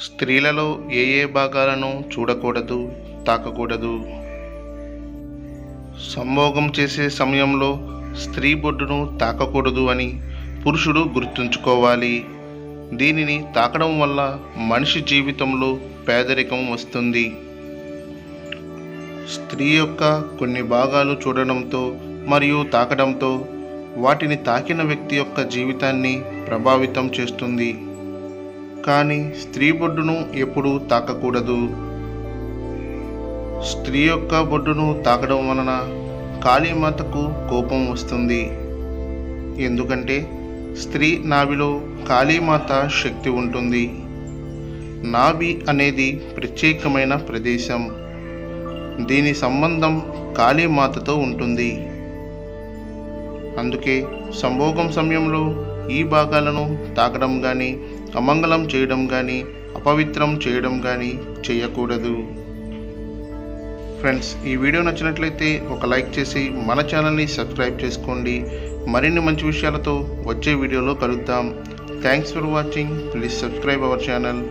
స్త్రీలలో ఏ ఏ భాగాలను చూడకూడదు తాకకూడదు? సంభోగం చేసే సమయంలో స్త్రీ బొడ్డును తాకకూడదు అని పురుషుడు గుర్తుంచుకోవాలి. దీనిని తాకడం వల్ల మనిషి జీవితంలో పేదరికం వస్తుంది. స్త్రీ యొక్క కొన్ని భాగాలు చూడడంతో మరియు తాకడంతో వాటిని తాకిన వ్యక్తి యొక్క జీవితాన్ని ప్రభావితం చేస్తుంది. కానీ స్త్రీ బొడ్డును ఎప్పుడూ తాకకూడదు. స్త్రీ యొక్క బొడ్డును తాకడం వలన కాళీమాతకు కోపం వస్తుంది. ఎందుకంటే స్త్రీ నాభిలో కాళీమాత శక్తి ఉంటుంది. నాభి అనేది ప్రత్యేకమైన ప్రదేశం. దీని సంబంధం కాళీమాతతో ఉంటుంది. అందుకే సంభోగం సమయంలో ఈ భాగాలను తాకడం కానీ అమంగళం చేయడం కానీ అపవిత్రం చేయడం కానీ చేయకూడదు. ఫ్రెండ్స్ ఈ వీడియో నచ్చినట్లయితే ఒక లైక్ చేసి మన ఛానల్ని సబ్స్క్రైబ్ చేసుకోండి. మరిన్ని మంచి విషయాలతో వచ్చే వీడియోలో కలుద్దాం. Thanks for watching please subscribe our channel